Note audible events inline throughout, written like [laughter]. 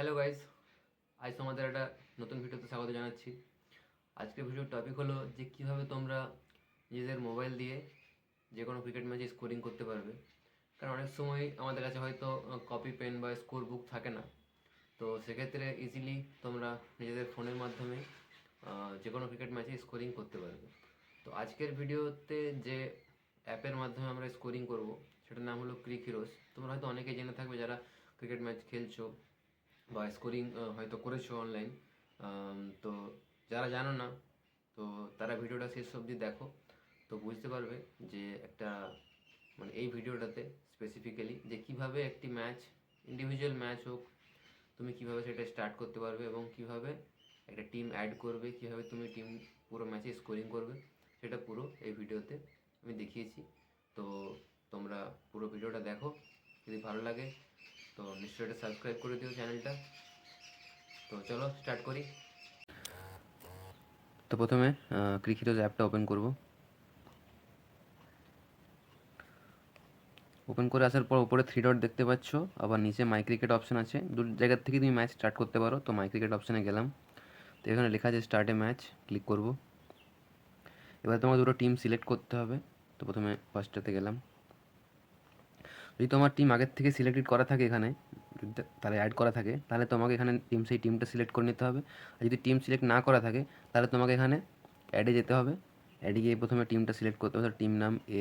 Hello guys আজ তোমাদের একটা নতুন ভিডিওতে স্বাগত জানাচ্ছি। আজকের ভিডিওর টপিক হলো যে কীভাবে তোমরা নিজেদের মোবাইল দিয়ে যে কোনো ক্রিকেট ম্যাচে স্কোরিং করতে পারবে। কারণ অনেক সময় আমাদের কাছে হয়তো কপি পেন বা স্কোর বুক থাকে না। তো সেক্ষেত্রে ইজিলি তোমরা নিজেদের ফোনের মাধ্যমে যে কোনো ক্রিকেট ম্যাচে স্কোরিং করতে পারবে। তো আজকের ভিডিওতে যে অ্যাপের মাধ্যমে আমরা স্কোরিং করব, সেটার নাম হলো ক্রিক হিরোস তোমরা হয়তো অনেকে জেনে থাকবে যারা ক্রিকেট ম্যাচ খেলছো। বা স্কোরিং হয়তো করেছ অনলাইন তো যারা জানো না, তো তারা ভিডিওটা শেষ অবধি দেখো। তো বুঝতে পারবে যে একটা মানে এই ভিডিওটাতে স্পেসিফিক্যালি যে কীভাবে একটি ম্যাচ ইন্ডিভিজুয়াল ম্যাচ হোক, তুমি কীভাবে সেটা স্টার্ট করতে পারবে এবং কীভাবে একটা টিম অ্যাড করবে, কীভাবে তুমি টিম পুরো ম্যাচে স্কোরিং করবে, সেটা পুরো এই ভিডিওতে আমি দেখিয়েছি। তো তোমরা পুরো ভিডিওটা দেখো। যদি ভালো লাগে তো নিশ্চয়ই এটা সাবস্ক্রাইব করে দিও চ্যানেলটা তো চলো স্টার্ট করি। তো প্রথমে ক্রিকেটোজ অ্যাপটা ওপেন করব। ওপেন করে আসার পর উপরে থ্রি ডট দেখতে পাচ্ছ, আবার নিচে মাই ক্রিকেট অপশন আছে। দু জায়গার থেকে তুমি ম্যাচ স্টার্ট করতে পারো, তো মাই ক্রিকেট অপশানে গেলাম। তো এখানে লেখা আছে স্টার্ট ম্যাচ ক্লিক করব। এবার তোমার দুটো টিম সিলেক্ট করতে হবে। তো প্রথমে ফার্স্টটাতে গেলাম। যদি তোমার টিম আগের থেকে সিলেক্টেড করা থাকে এখানে তাহলে অ্যাড করা থাকে, তাহলে তোমাকে এখানে টিম সেই টিমটা সিলেক্ট করে নিতে হবে। আর যদি টিম সিলেক্ট না করা থাকে, তাহলে তোমাকে এখানে অ্যাডে যেতে হবে। অ্যাডে গিয়ে প্রথমে টিমটা সিলেক্ট করতে হবে টিম নাম এ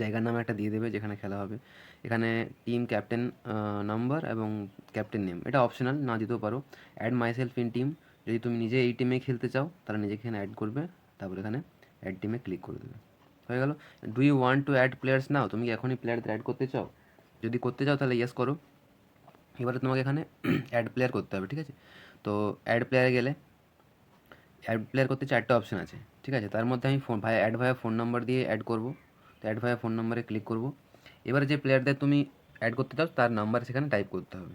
জায়গার নাম একটা দিয়ে দেবে যেখানে খেলা হবে। এখানে টিম ক্যাপ্টেন নাম্বার এবং ক্যাপ্টেন নেম এটা অপশনাল না দিতেও পারো। Add myself in team যদি তুমি নিজে এই টিমে খেলতে চাও, তাহলে নিজেকে এখানে অ্যাড করবে, তারপর এখানে অ্যাড টিমে ক্লিক করে দেবে। হয়ে গেল। Do you want to add players now তুমি কি এখনই প্লেয়ারদের অ্যাড করতে চাও? যদি করতে চাও তাহলে ইয়েস করো। এবারে তোমাকে এখানে [clears throat] অ্যাড প্লেয়ার করতে হবে, ঠিক আছে? তো অ্যাড প্লেয়ারে গেলে অ্যাড প্লেয়ার করতে চারটে অপশন আছে, ঠিক আছে? তার মধ্যে আমি ফোন ভাই অ্যাড ভাইয়া ফোন নাম্বার দিয়ে অ্যাড করব। তো অ্যাড ভাইয়া ফোন নাম্বারে ক্লিক করব। এবারে যে প্লেয়ারদের তুমি অ্যাড করতে চাও, তার নাম্বার সেখানে টাইপ করতে হবে।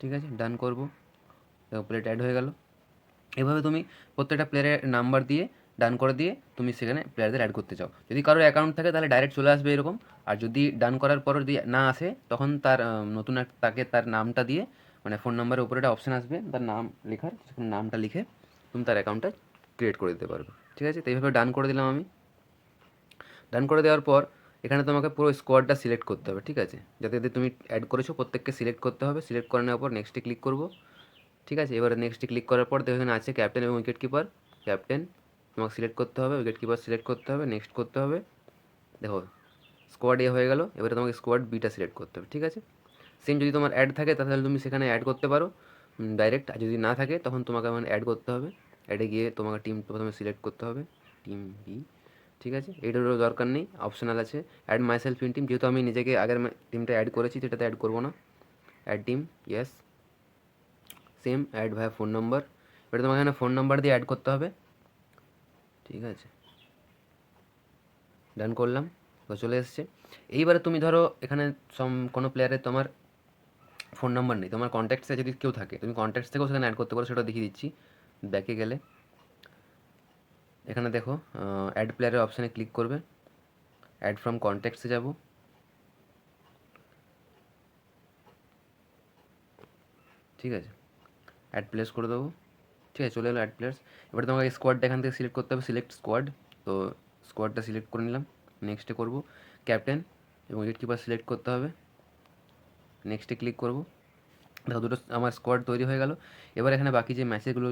ঠিক আছে? ডান করব। প্লেয়ার অ্যাড হয়ে গেল। এভাবে তুমি প্রত্যেকটা প্লেয়ারের নাম্বার দিয়ে ডান করে দিয়ে তুমি সেখানে প্লেয়ারদের অ্যাড করতে চাও। যদি কারোর অ্যাকাউন্ট থাকে, তাহলে ডাইরেক্ট চলে আসবে এরকম। আর যদি ডান করার পর যদি না আসে, তখন তার নতুন এক, তাকে তার নামটা দিয়ে মানে ফোন নাম্বারের উপরে একটা অপশান আসবে, তার নাম লেখার, সেখানে নামটা লিখে তুমি তার অ্যাকাউন্টটা ক্রিয়েট করে দিতে পারবে। ঠিক আছে? তো এইভাবে ডান করে দিলাম আমি। ডান করে দেওয়ার পর, এখানে তোমাকে পুরো স্কোয়াডটা সিলেক্ট করতে হবে, ঠিক আছে? যাতে যাতে তুমি অ্যাড করেছ, প্রত্যেককে সিলেক্ট করতে হবে। সিলেক্ট করে নেওয়ার পর নেক্সটে ক্লিক করব। ঠিক আছে? এবারে নেক্সটে ক্লিক করার পর দেখো এখানে আছে ক্যাপ্টেন এবং উইকেট কিপার ক্যাপ্টেন তোমাকে সিলেক্ট করতে হবে উইকেট কিপার সিলেক্ট করতে হবে নেক্সট করতে হবে। দেখো স্কোয়াড এ হয়ে গেল, এবারে তোমাকে স্কোয়াড বিটা সিলেক্ট করতে হবে, ঠিক আছে? সেম যদি তোমার অ্যাড থাকে, তাহলে তুমি সেখানে অ্যাড করতে পারো ডাইরেক্ট আর যদি না থাকে, তখন তোমাকে মানে অ্যাড করতে হবে। অ্যাডে গিয়ে তোমাকে টিম প্রথমে সিলেক্ট করতে হবে টিম বি ঠিক আছে? এটারও দরকার নেই অপশনাল আছে। Add myself in team যেহেতু আমি নিজেকে আগের টিমটা অ্যাড করেছি, সেটাতে অ্যাড করব না। Add team yes same add ভাই ফোন নম্বর এবার তোমাকে এখানে ফোন নাম্বার দিয়ে অ্যাড করতে হবে। ঠিক আছে। ডান করলাম। তো চলে এসছে। এইবারে তুমি ধরো এখানে সম, কোনো প্লেয়ারের তোমার ফোন নাম্বার নেই। তোমার কন্ট্যাক্টসে যদি কেউ থাকে, তুমি কন্ট্যাক্টস থেকেও সেখানে অ্যাড করতে পারো সেটা দেখিয়ে দিচ্ছি। ব্যাকে গেলে। এখানে দেখো অ্যাড প্লেয়ারের অপশানে ক্লিক করবে। অ্যাড ফ্রম কন্ট্যাক্টসে যাব। ঠিক আছে। অ্যাড প্লেস করে দেবো। ঠিক আছে, চলে এলো অ্যাড প্লেয়ার্স এবার তোমাকে স্কোয়াডটা এখান থেকে সিলেক্ট করতে হবে সিলেক্ট স্কোয়াড তো স্কোয়াডটা সিলেক্ট করে নিলাম নেক্সটে করব ক্যাপ্টেন এবং উইকেট কিপার সিলেক্ট করতে হবে। নেক্সটে ক্লিক করব। দেখো, দুটো আমার স্কোয়াড তৈরি হয়ে গেল। এবার এখানে বাকি যে ম্যাচেগুলো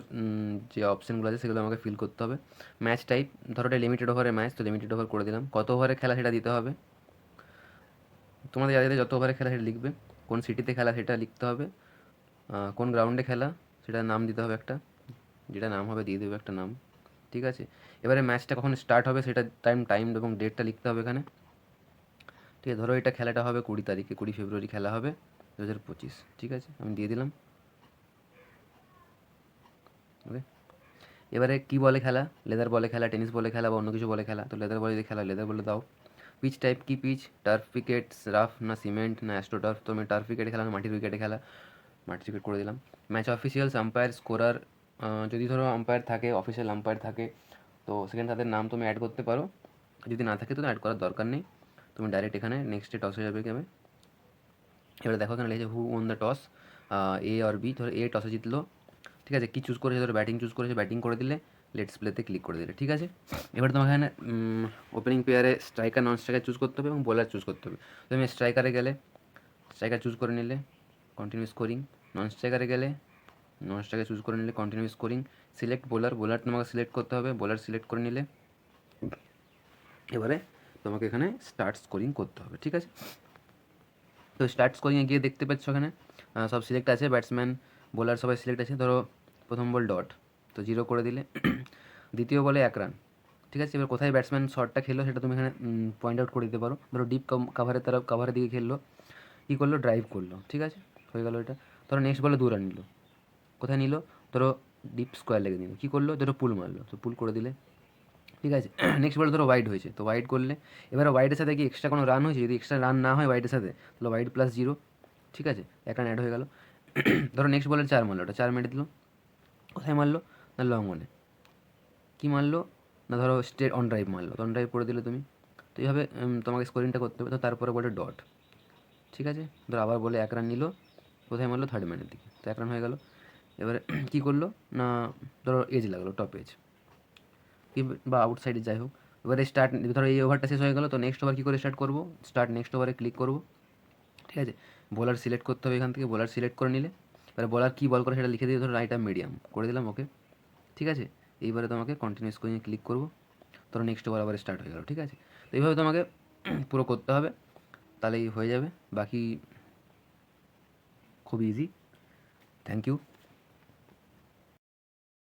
যে অপশানগুলো আছে, সেগুলো আমাকে ফিল করতে হবে। ম্যাচ টাইপ ধরো এটা লিমিটেড ওভারের ম্যাচ তো লিমিটেড ওভার করে দিলাম। কত ওভারে খেলা সেটা দিতে হবে। তোমাদের যাদের যত ওভারে খেলা সেটা লিখবে, কোন সিটিতে খেলা সেটা লিখতে হবে কোন গ্রাউন্ডে খেলা সেটা নাম দিতে হবে একটা। যেটা নাম হবে দিয়ে দেবে একটা নাম, ঠিক আছে? এবারে ম্যাচটা কখন স্টার্ট হবে সেটা টাইম টাইম এবং ডেটটা লিখতে হবে এখানে। ঠিক আছে, ধরো এটা খেলাটা হবে কুড়ি তারিখে, কুড়ি ফেব্রুয়ারি খেলা হবে দু হাজার পঁচিশ, ঠিক আছে? আমি দিয়ে দিলাম। ওকে এবারে কি বলে খেলা? লেদার বলে খেলা টেনিস বলে খেলা বা অন্য কিছু বলে খেলা? তো লেদার বলে যদি খেলা লেদার বলে দাও। পিচ টাইপ কি পিচ টার্ফ উইকেট রাফ না সিমেন্ট না অ্যাস্ট্রো টার্ফ তো আমি টার্ফ উইকেটে খেলা না, মাটির উইকেটে খেলা। মাটির উইকেট করে দিলাম। ম্যাচ অফিসিয়ালস আম্পায়ার স্কোরার যদি ধরো আম্পায়ার থাকে অফিসিয়াল আম্পায়ার থাকে, তো সেখানে তাদের নাম তুমি অ্যাড করতে পারো। যদি না থাকে তো অ্যাড করার দরকার নেই। তুমি ডাইরেক্ট এখানে নেক্সটে টসে যাবে কেমন এবারে দেখো এখানে লিখেছে who won the toss A R B ধরো এ টসে জিতলো। ঠিক আছে, কী চুজ করেছে? ধরো ব্যাটিং চুজ করেছে ব্যাটিং করে দিলে লেটস প্লেতে ক্লিক করে দিলে। ঠিক আছে? এবার তোমাকে এখানে ওপেনিং প্লেয়ারে স্ট্রাইকার নন স্ট্রাইকার চুজ করতে হবে এবং বোলার চুজ করতে হবে। তুমি স্ট্রাইকারে গেলে স্ট্রাইকার চুজ করে নিলে কন্টিনিউ স্কোরিং নন স্ট্রাইকারে গেলে নন চুজ করে নিলে continue scoring select bowler bowler তোমাকে সিলেক্ট করতে হবে বোলার সিলেক্ট করে নিলে এবারে তোমাকে এখানে স্টার্ট স্কোরিং করতে হবে, ঠিক আছে? তো স্টার্ট স্কোরিংয়ে গিয়ে দেখতে পাচ্ছ এখানে সব সিলেক্ট আছে ব্যাটসম্যান বোলার সবাই সিলেক্ট আছে, ধরো প্রথম বল ডট তো জিরো করে দিলে, [clears throat] দ্বিতীয় বলে এক রান ঠিক আছে? এবার কোথায় ব্যাটসম্যান শটটা খেললো সেটা তুমি এখানে পয়েন্ট আউট করে দিতে পারো, ধরো ডিপ কাভারের তারা কাভারের দিকে খেললো, কী করল? ড্রাইভ করল, ঠিক আছে? হয়ে গেলো এটা, ধরো নেক্সট বলে দু রান নিল। কোথায় নিল? ধরো ডিপ স্কোয়ার লেগে দিল কী করল? ধরো পুল মারলো। তো পুল করে দিলে। ঠিক আছে? [clears throat] নেক্সট বলে ধরো ওয়াইড হয়েছে। তো ওয়াইড করলে, এবার ওয়াইডের সাথে কি এক্সট্রা কোনো রান হয়েছে? যদি এক্সট্রা রান না হয় ওয়াইডের সাথে, তাহলে ওয়াইড প্লাস জিরো ঠিক আছে? এক রান অ্যাড হয়ে গেল। [clears throat] ধরো নেক্সট বলে চার মারলো। ওটা চার মেরে দিল। কোথায় মারলো? না লং অনে কী মারলো? না ধরো স্টেট অন ড্রাইভ মারলো। অন ড্রাইভ করে দিলে তুমি। তো এইভাবে তোমাকে স্কোরিংটা করতে হবে। তো তারপরে বলে ডট ঠিক আছে? ধরো আবার বলে এক রান নিল। কোথায় মারলো? থার্ড ম্যানের দিকে। তো এক রান হয়ে গেল। এবারে [clears throat] কী করল? না, ধরো এজ লাগল টপ এজ কি বা আউটসাইডে যাই হোক। এবারে স্টার্ট ধরো এই ওভারটা শেষ হয়ে গেলো, তো নেক্সট ওভার কী করে স্টার্ট করব? স্টার্ট নেক্সট ওভারে ক্লিক করব। ঠিক আছে? বোলার সিলেক্ট করতে হবে এখান থেকে বোলার সিলেক্ট করে নিলে। এবারে বোলার কী বল করে সেটা লিখে দিয়ে ধরো রাইট আর্ম মিডিয়াম করে দিলাম ওকে ঠিক আছে? এইবারে তোমাকে কন্টিনিউস করে ক্লিক করব। ধরো নেক্সট ওভার আবার স্টার্ট হয়ে গেলো, ঠিক আছে? তো এইভাবে তোমাকে [clears throat] পুরো করতে হবে। তাহলেই হয়ে যাবে। বাকি খুব ইজি থ্যাংক ইউ